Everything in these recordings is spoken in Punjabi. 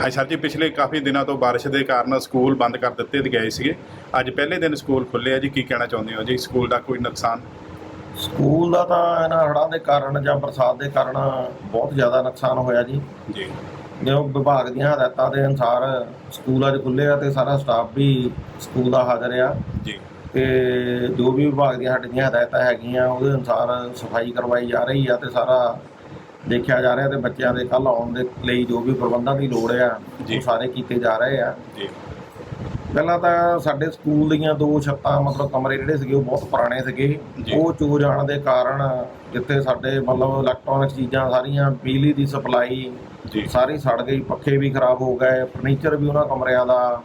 ਹਾਂਜੀ ਸਰ ਜੀ ਪਿਛਲੇ ਕਾਫੀ ਦਿਨਾਂ ਤੋਂ ਬਾਰਿਸ਼ ਦੇ ਕਾਰਨ ਸਕੂਲ ਬੰਦ ਕਰ ਦਿੱਤੇ ਗਏ ਸੀਗੇ। ਅੱਜ ਪਹਿਲੇ ਦਿਨ ਸਕੂਲ ਖੁੱਲੇ ਆ ਜੀ ਕੀ ਕਹਿਣਾ ਚਾਹੁੰਦੇ ਹੋ ਜੀ? ਸਕੂਲ ਦਾ ਕੋਈ ਨੁਕਸਾਨ? ਸਕੂਲ ਦਾ ਤਾਂ ਇਹਨਾਂ ਹੜ੍ਹਾਂ ਦੇ ਕਾਰਨ ਜਾਂ ਬਰਸਾਤ ਦੇ ਕਾਰਨ ਬਹੁਤ ਜ਼ਿਆਦਾ ਨੁਕਸਾਨ ਹੋਇਆ ਜੀ। ਜੀ। ਜੋ ਵਿਭਾਗ ਦੀਆਂ ਹਦਾਇਤਾਂ ਦੇ ਅਨੁਸਾਰ ਸਕੂਲ ਅੱਜ ਖੁੱਲੇ ਆ ਤੇ ਸਾਰਾ ਸਟਾਫ ਵੀ ਸਕੂਲ ਦਾ ਹਾਜ਼ਰ ਆ। ਜੀ। ਤੇ ਜੋ ਵੀ ਵਿਭਾਗ ਦੀਆਂ ਸਾਡੀਆਂ ਹਦਾਇਤਾਂ ਹੈਗੀਆਂ ਉਹਦੇ ਅਨੁਸਾਰ ਸਫ਼ਾਈ ਕਰਵਾਈ ਜਾ ਰਹੀ ਆ ਤੇ ਸਾਰਾ ਦੇਖਿਆ ਜਾ ਰਿਹਾ ਤੇ ਬੱਚਿਆਂ ਦੇ ਕੱਲ ਆਉਣ ਦੇ ਲਈ ਜੋ ਵੀ ਪ੍ਰਬੰਧਾਂ ਦੀ ਲੋੜ ਆ। ਉਹ ਸਾਰੇ ਕੀਤੇ ਜਾ ਰਹੇ ਆ। ਜੀ। ਪਹਿਲਾਂ ਤਾਂ ਸਾਡੇ ਸਕੂਲ ਦੀਆਂ ਦੋ ਛੱਤਾਂ ਮਤਲਬ ਕਮਰੇ ਜਿਹੜੇ ਸੀਗੇ ਉਹ ਬਹੁਤ ਪੁਰਾਣੇ ਸੀਗੇ। ਉਹ ਚੋ ਜਾਣ ਦੇ ਕਾਰਨ ਜਿੱਥੇ ਸਾਡੇ ਮਤਲਬ ਇਲੈਕਟ੍ਰੋਨਿਕ ਚੀਜ਼ਾਂ ਸਾਰੀਆਂ ਬਿਜਲੀ ਦੀ ਸਪਲਾਈ ਸਾਰੀ ਸੜ ਗਈ ਪੱਖੇ ਵੀ ਖਰਾਬ ਹੋ ਗਏ ਫਰਨੀਚਰ ਵੀ ਉਹਨਾਂ ਕਮਰਿਆਂ ਦਾ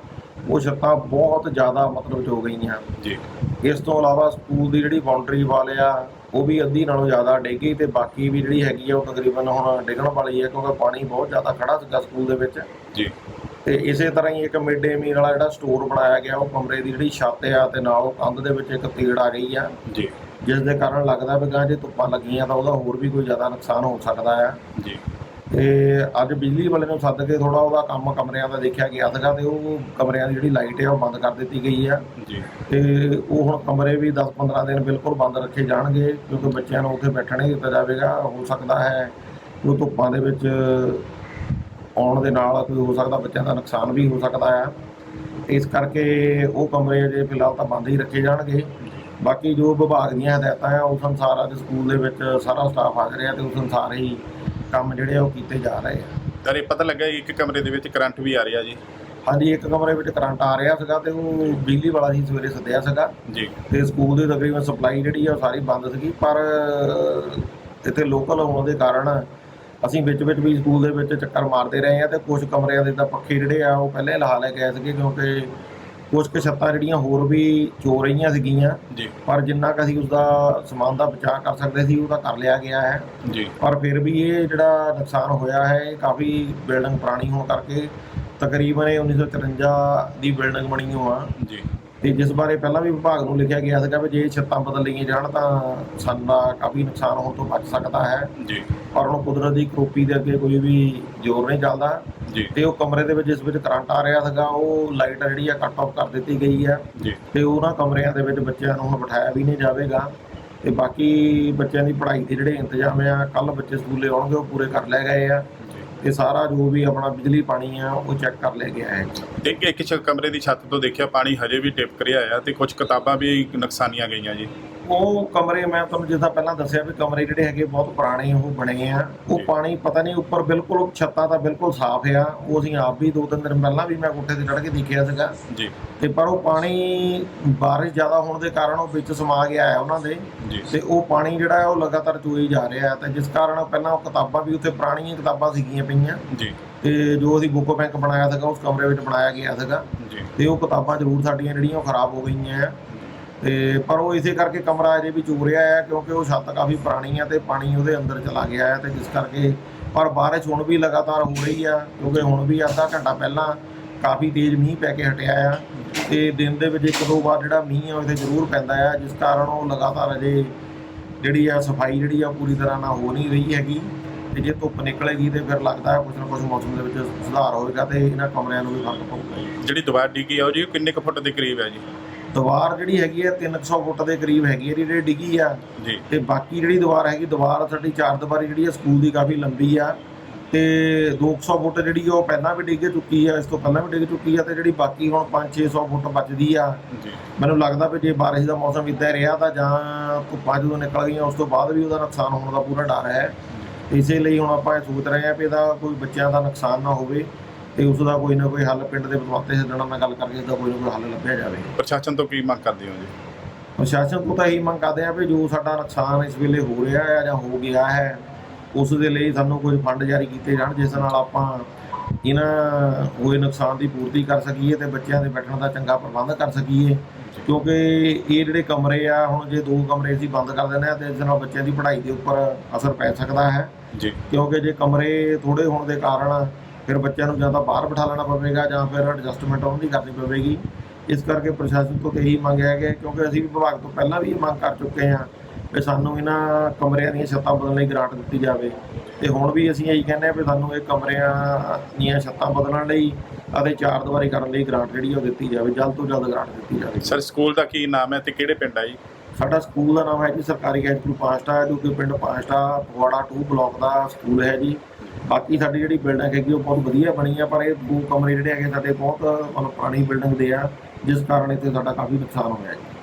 ਉਹ ਛੱਤਾਂ ਬਹੁਤ ਜ਼ਿਆਦਾ ਮਤਲਬ ਜੋ ਗਈਆਂ। ਜੀ। ਇਸ ਤੋਂ ਇਲਾਵਾ ਸਕੂਲ ਦੀ ਜਿਹੜੀ ਬਾਉਂਡਰੀ ਵਾਲ ਆ ਉਹ ਵੀ ਅੱਧੀ ਨਾਲੋਂ ਜ਼ਿਆਦਾ ਡੇਗੀ ਤੇ ਬਾਕੀ ਵੀ ਜਿਹੜੀ ਹੈਗੀ ਆ ਉਹ ਤਕਰੀਬਨ ਹੁਣ ਡਿੱਗਣ ਵਾਲੀ ਹੈ ਕਿਉਂਕਿ ਪਾਣੀ ਬਹੁਤ ਜ਼ਿਆਦਾ ਖੜਾ ਸੀਗਾ ਸਕੂਲ ਦੇ ਵਿੱਚ। ਜੀ। ਤੇ ਇਸੇ ਤਰ੍ਹਾਂ ਹੀ ਇੱਕ ਮਿਡ ਡੇ ਮੀਲ ਵਾਲਾ ਜਿਹੜਾ ਸਟੋਰ ਬਣਾਇਆ ਗਿਆ ਉਹ ਕਮਰੇ ਦੀ ਜਿਹੜੀ ਛੱਤ ਆ ਤੇ ਨਾਲ ਉਹ ਕੰਧ ਦੇ ਵਿੱਚ ਇੱਕ ਤੀੜ ਆ ਗਈ ਆ। ਜੀ। ਜਿਸ ਦੇ ਕਾਰਨ ਲੱਗਦਾ ਵੀ ਗਾਂ ਜੇ ਧੁੱਪਾਂ ਲੱਗੀਆਂ ਤਾਂ ਉਹਦਾ ਹੋਰ ਵੀ ਕੋਈ ਜ਼ਿਆਦਾ ਨੁਕਸਾਨ ਹੋ ਸਕਦਾ ਆ। ਜੀ। ਤੇ ਅੱਜ ਬਿਜਲੀ ਵਾਲੇ ਨੂੰ ਸੱਦ ਕੇ ਥੋੜਾ ਉਹਦਾ ਕੰਮ ਕਮਰਿਆਂ ਦਾ ਦੇਖਿਆ ਗਿਆ ਸੀਗਾ ਤੇ ਉਹ ਕਮਰਿਆਂ ਦੀ ਜਿਹੜੀ ਲਾਈਟ ਹੈ ਉਹ ਬੰਦ ਕਰ ਦਿੱਤੀ ਗਈ ਆ। ਜੀ। ਤੇ ਉਹ ਹੁਣ ਕਮਰੇ ਵੀ 10-15 ਦਿਨ ਬਿਲਕੁਲ ਬੰਦ ਰੱਖੇ ਜਾਣਗੇ ਕਿਉਂਕਿ ਬੱਚਿਆਂ ਨੂੰ ਉੱਥੇ ਬੈਠਣ ਨਹੀਂ ਦਿੱਤਾ ਜਾਵੇਗਾ ਹੋ ਸਕਦਾ ਹੈ ਉਹ ਧੁੱਪਾਂ ਦੇ ਵਿੱਚ ਆਉਣ ਦੇ ਨਾਲ ਕੋਈ ਹੋ ਸਕਦਾ ਬੱਚਿਆਂ ਦਾ ਨੁਕਸਾਨ ਵੀ ਹੋ ਸਕਦਾ ਹੈ ਇਸ ਕਰਕੇ ਉਹ ਕਮਰੇ ਅਜੇ ਫਿਲਹਾਲ ਤਾਂ ਬੰਦ ਹੀ ਰੱਖੇ ਜਾਣਗੇ। ਬਾਕੀ ਜੋ ਵਿਭਾਗ ਦੀਆਂ ਹਦਾਇਤਾਂ ਆ ਉਸ ਅਨੁਸਾਰ ਅੱਜ ਸਕੂਲ ਦੇ ਵਿੱਚ ਸਾਰਾ ਸਟਾਫ ਹਾਜ਼ਰ ਹੈ ਤੇ ਉਸ ਅਨੁਸਾਰ ਹੀ ਕੰਮ ਜਿਹੜੇ ਆ ਉਹ ਕੀਤੇ ਜਾ ਰਹੇ ਆ। ਤਾਂ ਇਹ ਪਤਾ ਲੱਗਾ ਇੱਕ ਕਮਰੇ ਦੇ ਵਿੱਚ ਕਰੰਟ ਵੀ ਆ ਰਿਹਾ ਜੀ। ਹਾਂਜੀ ਇੱਕ ਕਮਰੇ ਵਿੱਚ ਕਰੰਟ ਆ ਰਿਹਾ ਸੀਗਾ ਤੇ ਉਹ ਬਿਜਲੀ ਵਾਲਾ ਹੀ ਸਵੇਰੇ ਸੱਦਿਆ ਸੀਗਾ। ਜੀ। ਤੇ ਸਕੂਲ ਦੀ ਤਕਰੀਬਨ ਸਪਲਾਈ ਜਿਹੜੀ ਆ ਉਹ ਸਾਰੀ ਬੰਦ ਸੀਗੀ ਪਰ ਇੱਥੇ ਲੋਕਲ ਹੋਣ ਦੇ ਕਾਰਨ ਅਸੀਂ ਵਿੱਚ ਵਿੱਚ ਵੀ ਸਕੂਲ ਦੇ ਵਿੱਚ ਚੱਕਰ ਮਾਰਦੇ ਰਹੇ ਆ ਤੇ ਕੁਝ ਕਮਰਿਆਂ ਦੇ ਤਾਂ ਪੱਖੇ ਜਿਹੜੇ ਆ ਉਹ ਪਹਿਲੇ ਲਹਾ ਲੈ ਗਏ ਸੀਗੇ ਕਿਉਂਕਿ ਕੁਝ ਕੁ ਛੱਤਾਂ ਜਿਹੜੀਆਂ ਹੋਰ ਵੀ ਚੋ ਰਹੀਆਂ ਸੀਗੀਆਂ ਜੀ। ਪਰ ਜਿੰਨਾ ਕੁ ਅਸੀਂ ਉਸਦਾ ਸਮਾਨ ਦਾ ਬਚਾਅ ਕਰ ਸਕਦੇ ਸੀ ਉਹ ਤਾਂ ਕਰ ਲਿਆ ਗਿਆ ਹੈ। ਜੀ। ਪਰ ਫਿਰ ਵੀ ਇਹ ਜਿਹੜਾ ਨੁਕਸਾਨ ਹੋਇਆ ਹੈ ਇਹ ਕਾਫੀ ਬਿਲਡਿੰਗ ਪੁਰਾਣੀ ਹੋਣ ਕਰਕੇ ਤਕਰੀਬਨ ਇਹ 1953 ਦੀ ਬਿਲਡਿੰਗ ਬਣੀ ਹੋ ਆ ਜੀ। ਤੇ ਜਿਸ ਬਾਰੇ ਪਹਿਲਾਂ ਵੀ ਵਿਭਾਗ ਨੂੰ ਲਿਖਿਆ ਗਿਆ ਸੀਗਾ ਵੀ ਜੇ ਛੱਤਾਂ ਬਦਲ ਲਈਆਂ ਜਾਣ ਤਾਂ ਸਾਡਾ ਕਾਫੀ ਨੁਕਸਾਨ ਹੋਣ ਤੋਂ ਬਚ ਸਕਦਾ ਹੈ। ਜੀ। ਪਰ ਹੁਣ ਕੁਦਰਤ ਦੀ ਕਰੋਪੀ ਦੇ ਅੱਗੇ ਕੋਈ ਵੀ ਜ਼ੋਰ ਨਹੀਂ ਚੱਲਦਾ। ਜੀ। ਤੇ ਉਹ ਕਮਰੇ ਦੇ ਵਿੱਚ ਜਿਸ ਵਿੱਚ ਕਰੰਟ ਆ ਰਿਹਾ ਸੀਗਾ ਉਹ ਲਾਈਟ ਜਿਹੜੀ ਆ ਕੱਟ ਆਫ ਕਰ ਦਿੱਤੀ ਗਈ ਆ। ਜੀ। ਤੇ ਉਹਨਾਂ ਕਮਰਿਆਂ ਦੇ ਵਿੱਚ ਬੱਚਿਆਂ ਨੂੰ ਹੁਣ ਬਿਠਾਇਆ ਵੀ ਨਹੀਂ ਜਾਵੇਗਾ। ਤੇ ਬਾਕੀ ਬੱਚਿਆਂ ਦੀ ਪੜ੍ਹਾਈ ਦੇ ਜਿਹੜੇ ਇੰਤਜ਼ਾਮ ਆ ਕੱਲ ਬੱਚੇ ਸਕੂਲੇ ਆਉਣਗੇ ਉਹ ਪੂਰੇ ਕਰ ਲਏ ਗਏ ਆ। ਤੇ ਸਾਰਾ ਜੋ ਵੀ ਆਪਣਾ ਬਿਜਲੀ, ਪਾਣੀ ਆ, ਉਹ ਚੈੱਕ ਕਰ ਲਿਆ ਗਿਆ ਹੈ। ਇੱਕ ਇੱਕ ਕਮਰੇ ਦੀ ਛੱਤ ਤੋਂ ਦੇਖਿਆ, ਪਾਣੀ ਹਜੇ ਵੀ ਟਿਪਕ ਰਿਹਾ ਆ ਤੇ ਕੁਝ ਕਿਤਾਬਾਂ ਵੀ ਨੁਕਸਾਨੀਆਂ ਗਈਆਂ ਜੀ। ਉਹ ਕਮਰੇ ਮੈਂ ਤੁਹਾਨੂੰ ਜਿੱਦਾਂ ਪਹਿਲਾਂ ਦੱਸਿਆ ਵੀ ਕਮਰੇ ਜਿਹੜੇ ਹੈਗੇ ਬਹੁਤ ਪੁਰਾਣੇ ਉਹ ਬਣੇ ਆ। ਉਹ। ਪਾਣੀ ਪਤਾ ਨਹੀਂ ਉੱਪਰ ਬਿਲਕੁਲ ਛੱਤਾਂ ਤਾਂ ਬਿਲਕੁਲ ਸਾਫ਼ ਆ। ਉਹ ਅਸੀਂ ਆਪ ਵੀ ਦੋ ਤਿੰਨ ਦਿਨ ਪਹਿਲਾਂ ਵੀ ਮੈਂ ਕੋਠੇ ਤੇ ਚੜ੍ਹ ਕੇ ਦੇਖਿਆ ਸੀਗਾ। ਜੀ। ਤੇ ਪਰ ਉਹ ਪਾਣੀ ਬਾਰਿਸ਼ ਜ਼ਿਆਦਾ ਹੋਣ ਦੇ ਕਾਰਨ ਉਹ ਵਿੱਚ ਸਮਾ ਗਿਆ ਹੈ ਉਹਨਾਂ ਦੇ। ਤੇ ਉਹ ਪਾਣੀ ਜਿਹੜਾ ਹੈ ਉਹ ਲਗਾਤਾਰ ਚੋਈ ਜਾ ਰਿਹਾ ਹੈ। ਤੇ ਜਿਸ ਕਾਰਨ ਪਹਿਲਾਂ ਉਹ ਕਿਤਾਬਾਂ ਵੀ ਉੱਥੇ ਪੁਰਾਣੀਆਂ ਕਿਤਾਬਾਂ ਸੀਗੀਆਂ ਪਈਆਂ। ਜੀ। ਤੇ ਜੋ ਅਸੀਂ ਬੁੱਕ ਬੈਂਕ ਬਣਾਇਆ ਸੀਗਾ ਉਸ ਕਮਰੇ ਵਿੱਚ ਬਣਾਇਆ ਗਿਆ ਸੀਗਾ। ਜੀ। ਤੇ ਉਹ ਕਿਤਾਬਾਂ ਜ਼ਰੂਰ ਸਾਡੀਆਂ ਜਿਹੜੀਆਂ ਉਹ ਖਰਾਬ ਹੋ ਗਈਆਂ ਆ ਤੇ ਪਰ ਉਹ ਇਸੇ ਕਰਕੇ ਕਮਰਾ ਅਜੇ ਵੀ ਚੂ ਰਿਹਾ ਹੈ, ਕਿਉਂਕਿ ਉਹ ਛੱਤ ਕਾਫੀ ਪੁਰਾਣੀ ਹੈ ਤੇ ਪਾਣੀ ਉਹਦੇ ਅੰਦਰ ਚਲਾ ਗਿਆ ਹੈ ਤੇ ਜਿਸ ਕਰਕੇ ਪਰ ਬਾਰਿਸ਼ ਹੁਣ ਵੀ ਲਗਾਤਾਰ ਹੋ ਰਹੀ ਆ ਕਿਉਂਕਿ ਹੁਣ ਵੀ ਅੱਧਾ ਘੰਟਾ ਪਹਿਲਾਂ ਕਾਫੀ ਤੇਜ਼ ਮੀਂਹ ਪੈ ਕੇ ਹਟਿਆ ਆ ਤੇ ਦਿਨ ਦੇ ਵਿੱਚ ਇੱਕ ਦੋ ਵਾਰ ਜਿਹੜਾ ਮੀਂਹ ਆ ਉਹ ਇੱਥੇ ਜ਼ਰੂਰ ਪੈਂਦਾ ਆ, ਜਿਸ ਕਾਰਨ ਉਹ ਲਗਾਤਾਰ ਅਜੇ ਜਿਹੜੀ ਆ ਸਫ਼ਾਈ ਜਿਹੜੀ ਆ ਪੂਰੀ ਤਰ੍ਹਾਂ ਨਾਲ ਹੋ ਨਹੀਂ ਰਹੀ ਹੈਗੀ ਤੇ ਜੇ ਧੁੱਪ ਨਿਕਲੇਗੀ ਤੇ ਫਿਰ ਲੱਗਦਾ ਹੈ ਕੁਝ ਨਾ ਕੁਝ ਮੌਸਮ ਦੇ ਵਿੱਚ ਸੁਧਾਰ ਹੋਵੇਗਾ ਤੇ ਇਹਨਾਂ ਕਮਰਿਆਂ ਨੂੰ ਵੀ ਫ਼ਰਕ ਪਊਗਾ। ਜਿਹੜੀ ਦੀਵਾਰ ਡਿੱਗੀ ਆ ਉਹ ਜੀ ਕਿੰਨੇ ਕੁ ਫੁੱਟ ਦੇ ਕਰੀਬ ਹੈ ਜੀ? ਦੀਵਾਰ ਜਿਹੜੀ ਹੈਗੀ ਆ 300 ਫੁੱਟ ਦੇ ਕਰੀਬ ਹੈਗੀ ਹੈ ਜਿਹੜੀ ਡਿੱਗੀ ਆ। ਤੇ ਬਾਕੀ ਜਿਹੜੀ ਦੀਵਾਰ ਹੈਗੀ ਦੀਵਾਰ ਸਾਡੀ ਚਾਰ ਦੀਵਾਰੀ ਜਿਹੜੀ ਆ ਸਕੂਲ ਦੀ ਕਾਫੀ ਲੰਬੀ ਆ। ਤੇ 200 ਫੁੱਟ ਜਿਹੜੀ ਉਹ ਪਹਿਲਾਂ ਵੀ ਡਿੱਗ ਚੁੱਕੀ ਆ ਇਸ ਤੋਂ ਪਹਿਲਾਂ ਵੀ ਡਿੱਗ ਚੁੱਕੀ ਆ ਤੇ ਜਿਹੜੀ ਬਾਕੀ ਹੁਣ 5-600 ਫੁੱਟ ਬਚਦੀ ਆ। ਮੈਨੂੰ ਲੱਗਦਾ ਵੀ ਜੇ ਬਾਰਿਸ਼ ਦਾ ਮੌਸਮ ਇੱਦਾਂ ਰਿਹਾ ਤਾਂ ਜਾਂ ਧੁੱਪਾਂ ਜਦੋਂ ਨਿਕਲ ਗਈਆਂ ਉਸ ਤੋਂ ਬਾਅਦ ਵੀ ਉਹਦਾ ਨੁਕਸਾਨ ਹੋਣ ਦਾ ਪੂਰਾ ਡਰ ਹੈ। ਇਸੇ ਲਈ ਹੁਣ ਆਪਾਂ ਇਹ ਸੋਚ ਰਹੇ ਹਾਂ ਵੀ ਇਹਦਾ ਕੋਈ ਬੱਚਿਆਂ ਦਾ ਨੁਕਸਾਨ ਨਾ ਹੋਵੇ। ਤੇ ਉਸ ਦਾ ਕੋਈ ਨਾ ਕੋਈ ਹੱਲ ਪਿੰਡ ਦੇ ਬਤਵਾਤੇ ਸੱਜਣਾ ਨਾਲ ਗੱਲ ਕਰਕੇ ਇਸਦਾ ਕੋਈ ਨਾ ਕੋਈ ਹੱਲ ਲੱਭਿਆ ਜਾਵੇ। ਪ੍ਰਸ਼ਾਸਨ ਤੋਂ ਕੀ ਮੰਗ ਕਰਦੇ ਹੋ ਜੀ? ਪ੍ਰਸ਼ਾਸਨ ਤੋਂ ਤਾਂ ਇਹੀ ਮੰਗ ਕਰਦੇ ਆ ਵੀ ਜੋ ਸਾਡਾ ਨੁਕਸਾਨ ਇਸ ਵੇਲੇ ਹੋ ਰਿਹਾ ਹੈ ਜਾਂ ਹੋ ਗਿਆ ਹੈ ਉਸ ਦੇ ਲਈ ਸਾਨੂੰ ਕੁਝ ਫੰਡ ਜਾਰੀ ਕੀਤੇ ਜਾਣ ਜਿਸ ਨਾਲ ਆਪਾਂ ਇਹਨਾਂ ਹੋਏ ਨੁਕਸਾਨ ਦੀ ਪੂਰਤੀ ਕਰ ਸਕੀਏ ਤੇ ਬੱਚਿਆਂ ਦੇ ਬੈਠਣ ਦਾ ਚੰਗਾ ਪ੍ਰਬੰਧ ਕਰ ਸਕੀਏ। ਕਿਉਂਕਿ ਇਹ ਜਿਹੜੇ ਕਮਰੇ ਆ ਹੁਣ ਜੇ ਦੋ ਕਮਰੇ ਅਸੀਂ ਬੰਦ ਕਰ ਦਿੰਦੇ ਆ ਤੇ ਇਸ ਨਾਲ ਬੱਚਿਆਂ ਦੀ ਪੜ੍ਹਾਈ ਦੇ ਉੱਪਰ ਅਸਰ ਪੈ ਸਕਦਾ ਹੈ। ਜੀ। ਕਿਉਂਕਿ ਜੇ ਕਮਰੇ ਥੋੜੇ ਹੋਣ ਦੇ ਕਾਰਨ ਫਿਰ ਬੱਚਿਆਂ ਨੂੰ ਜਾਂ ਤਾਂ ਬਾਹਰ ਬਿਠਾ ਲੈਣਾ ਪਵੇਗਾ ਜਾਂ ਫਿਰ ਐਡਜਸਟਮੈਂਟ ਉਹਨਾਂ ਦੀ ਕਰਨੀ ਪਵੇਗੀ। ਇਸ ਕਰਕੇ ਪ੍ਰਸ਼ਾਸਨ ਤੋਂ ਤਾਂ ਇਹੀ ਹੈ ਕਿ ਕਿਉਂਕਿ ਅਸੀਂ ਵਿਭਾਗ ਤੋਂ ਪਹਿਲਾਂ ਵੀ ਇਹ ਮੰਗ ਕਰ ਚੁੱਕੇ ਹਾਂ ਵੀ ਸਾਨੂੰ ਇਹਨਾਂ ਕਮਰਿਆਂ ਦੀਆਂ ਛੱਤਾਂ ਬਦਲਣ ਲਈ ਗ੍ਰਾਂਟ ਦਿੱਤੀ ਜਾਵੇ। ਤੇ ਹੁਣ ਵੀ ਅਸੀਂ ਇਹੀ ਕਹਿੰਦੇ ਆ ਵੀ ਸਾਨੂੰ ਇਹ ਕਮਰਿਆਂ ਦੀਆਂ ਛੱਤਾਂ ਬਦਲਣ ਲਈ ਅਤੇ ਚਾਰ ਦੀਵਾਰੀ ਕਰਨ ਲਈ ਗ੍ਰਾਂਟ ਜਿਹੜੀ ਉਹ ਦਿੱਤੀ ਜਾਵੇ, ਜਲਦ ਤੋਂ ਜਲਦ ਗ੍ਰਾਂਟ ਦਿੱਤੀ ਜਾਵੇ। ਸਰ ਸਕੂਲ ਦਾ ਕੀ ਨਾਮ ਹੈ ਤੇ ਕਿਹੜੇ ਪਿੰਡ ਆ ਜੀ? ਸਾਡਾ ਸਕੂਲ ਦਾ ਨਾਮ ਹੈ ਜੀ ਸਰਕਾਰੀ ਹਾਈ ਸਕੂਲ ਪਾਸਟਾ, ਜੋ ਕਿ ਪਿੰਡ ਪਾਸਟਾ, ਫਗਵਾੜਾ 2 ਬਲਾਕ ਦਾ ਸਕੂਲ ਹੈ ਜੀ। ਬਾਕੀ ਸਾਡੀ ਜਿਹੜੀ ਬਿਲਡਿੰਗ ਹੈਗੀ ਉਹ ਬਹੁਤ ਵਧੀਆ ਬਣੀ ਆ, ਪਰ ਇਹ ਦੋ ਕਮਰੇ ਜਿਹੜੇ ਹੈਗੇ ਸਾਡੇ ਬਹੁਤ ਮਤਲਬ ਪੁਰਾਣੀ ਬਿਲਡਿੰਗ ਦੇ ਆ, ਜਿਸ ਕਾਰਨ ਇੱਥੇ ਸਾਡਾ ਕਾਫੀ ਨੁਕਸਾਨ ਹੋਇਆ ਜੀ।